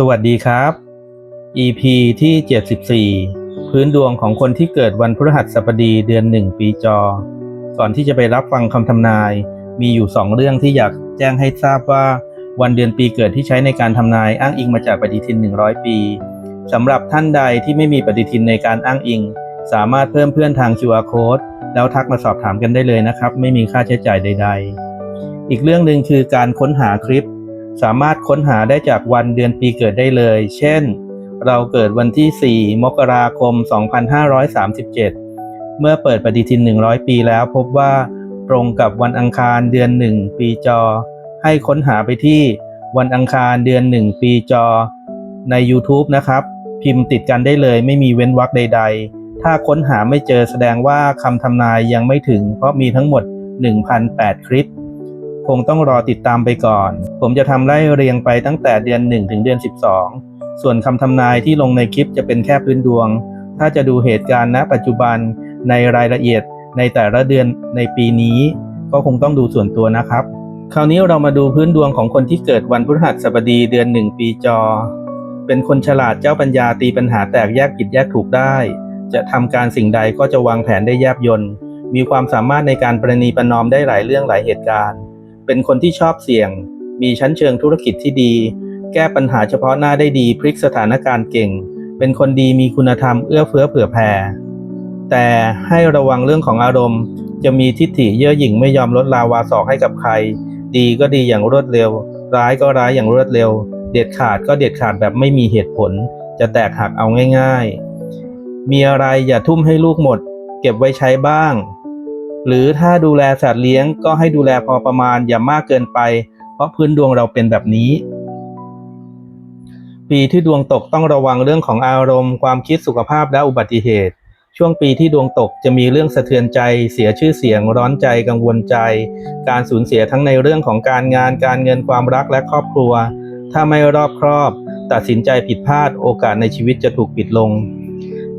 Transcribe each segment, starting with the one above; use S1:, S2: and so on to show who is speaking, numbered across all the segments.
S1: สวัสดีครับ EP ที่ 74 พื้นดวงของคนที่เกิดวันพฤหัสบดีเดือนหนึ่งปีจอ ก่อนที่จะไปรับฟังคำทำนาย มีอยู่สองเรื่องที่อยากแจ้งให้ทราบว่า วันเดือนปีเกิดที่ใช้ในการทำนายอ้างอิงมาจากปฏิทิน 100 ปีสำหรับท่านใดที่ไม่มีปฏิทินในการอ้างอิง สามารถเพิ่มเพื่อนทาง QR Code แล้วทักมาสอบถามกันได้เลยนะครับ ไม่มีค่าใช้จ่ายใด ๆ อีกเรื่องหนึ่งคือการค้นหาคลิป สามารถค้นหาได้จากวันเดือนปีเกิดได้เลย เช่น เราเกิดวันที่ 4 มกราคม 2537 เมื่อเปิดปฏิทิน 100 ปีแล้วพบว่าตรงกับวันอังคารเดือน 1 ปีจอ ให้ค้นหาไปที่วันอังคารเดือน 1 ปีจอ ใน YouTube นะครับ พิมพ์ติดกันได้เลยไม่มีเว้นวรรคใด ๆ ถ้าค้นหาไม่เจอแสดงว่าคำทำนายยังไม่ถึง เพราะมีทั้งหมด 1,008 คลิป คงต้องรอติดตามไปก่อน ผมจะทำไล่เรียงไปตั้งแต่เดือน 1 ถึงเดือน 12 ส่วนคำทำนายที่ลงในคลิปจะเป็นแค่พื้นดวง ถ้าจะดูเหตุการณ์ณปัจจุบันในรายละเอียดในแต่ละเดือนในปีนี้ ก็คงต้องดูส่วนตัวนะครับ คราวนี้เรามาดูพื้นดวงของคนที่เกิดวันพฤหัสบดีเดือน 1 ปีจอ เป็นคนฉลาดเจ้าปัญญาตีปัญหาแตกแยกผิดแยกถูกได้ จะทำการสิ่งใดก็จะวางแผนได้แยบยนต์มีความสามารถในการประนีประนอมได้หลายเรื่องหลายเหตุการณ์ เป็นคนที่ชอบเสี่ยง มีชั้นเชิงธุรกิจที่ดี แก้ปัญหาเฉพาะหน้าได้ดีพลิกสถานการณ์เก่ง เป็นคนดีมีคุณธรรมเอื้อเฟื้อเผื่อแผ่แต่ให้ระวังเรื่องของอารมณ์ จะมีทิฏฐิเย่อหยิ่งไม่ยอมลดลาวาสอกให้กับใคร ดีก็ดีอย่างรวดเร็ว ร้ายก็ร้ายอย่างรวดเร็ว เด็ดขาดก็เด็ดขาดแบบไม่มีเหตุผล จะแตกหักเอาง่าย ๆ มีอะไรอย่าทุ่มให้ลูกหมด เก็บไว้ใช้บ้าง หรือถ้าดูแลสัตว์เลี้ยงก็ให้ดูแลพอประมาณอย่ามากเกินไป เพราะพื้นดวงเราเป็นแบบนี้ ปีที่ดวงตกต้องระวังเรื่องของอารมณ์ ความคิดสุขภาพและอุบัติเหตุ ช่วงปีที่ดวงตกจะมีเรื่องสะเทือนใจ เสียชื่อเสียง ร้อนใจกังวลใจ การสูญเสียทั้งในเรื่องของการงาน การเงินความรักและครอบครัว ถ้าไม่รอบครอบ ตัดสินใจผิดพลาด โอกาสในชีวิตจะถูกปิดลง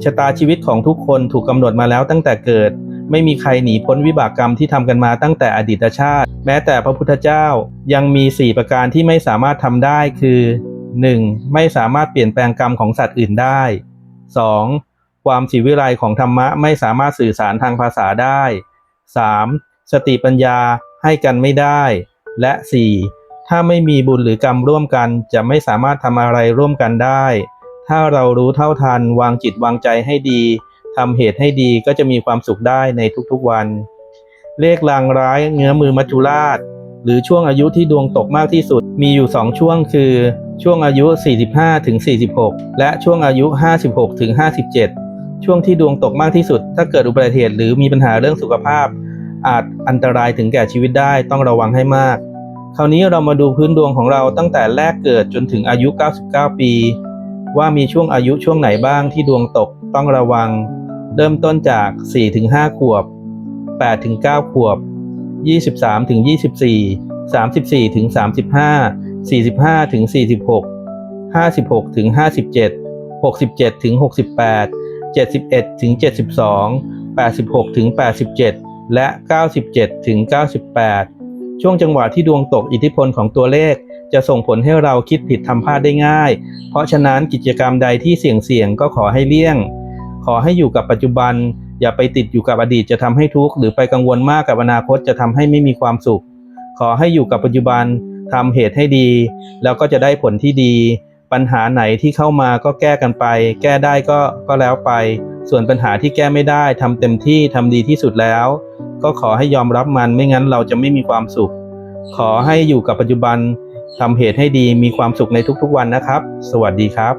S1: ชะตาชีวิตของทุกคนถูกกำหนดมาแล้วตั้งแต่เกิด ไม่มีใครหนีพ้นวิบากกรรมที่ทำกันมาตั้งแต่อดีตชาติ แม้แต่พระพุทธเจ้ายังมี 4 ประการที่ไม่สามารถทำได้คือ 1. ไม่สามารถเปลี่ยนแปลงกรรมของสัตว์อื่นได้ 2. ความสิวิไลของธรรมะไม่สามารถสื่อสารทางภาษาได้ 3. สติปัญญาให้กันไม่ได้ และ 4. ถ้าไม่มีบุญหรือกรรมร่วมกันจะไม่สามารถทำอะไรร่วมกันได้ ถ้าเรารู้เท่าทันวางจิตวางใจให้ดี ทำเหตุให้ดีก็จะมีความสุขได้ในทุกๆวัน เลขลางร้ายเงื้อมือมัจจุราช หรือช่วงอายุที่ดวงตกมากที่สุด มีอยู่ 2 ช่วงคือช่วงอายุ 45ถึง46 และช่วงอายุ 56ถึง57 ช่วงที่ดวงตกมากที่สุด ถ้าเกิดอุบัติเหตุหรือมีปัญหาเรื่องสุขภาพ อาจอันตรายถึงแก่ชีวิตได้ต้องระวังให้มาก คราวนี้เรามาดูพื้นดวงของเราตั้งแต่แรกเกิดจนถึงอายุ 99 ปี ว่ามีช่วงอายุช่วงไหนบ้างที่ดวงตกต้องระวัง เริ่มต้นจาก 4-5 ขวบ 8-9 ขวบ 23-24 34-35 45-46 56-57 67-68 71-72 86-87 และ 97-98 ช่วงจังหวะที่ดวงตกอิทธิพลของตัวเลข จะส่งผลให้เราคิดผิดทำพลาดได้ง่าย เพราะฉะนั้นกิจกรรมใดที่เสี่ยงๆก็ขอให้เลี่ยง ขอให้อยู่กับปัจจุบัน อย่าไปติดอยู่กับอดีตจะทำให้ทุกข์หรือไปกังวลมากกับอนาคตจะทำให้ไม่มีความสุข ขอให้อยู่กับปัจจุบันทำเหตุให้ดี แล้วก็จะได้ผลที่ดี ปัญหาไหนที่เข้ามาก็แก้กันไป แก้ได้ก็ก็แล้วไป ส่วนปัญหาที่แก้ไม่ได้ทำเต็มที่ทำดีที่สุดแล้ว ก็ขอให้ยอมรับมันไม่งั้นเราจะไม่มีความสุข ขอให้อยู่กับปัจจุบันทำเหตุให้ดีมีความสุขในทุกๆวันนะครับ สวัสดีครับ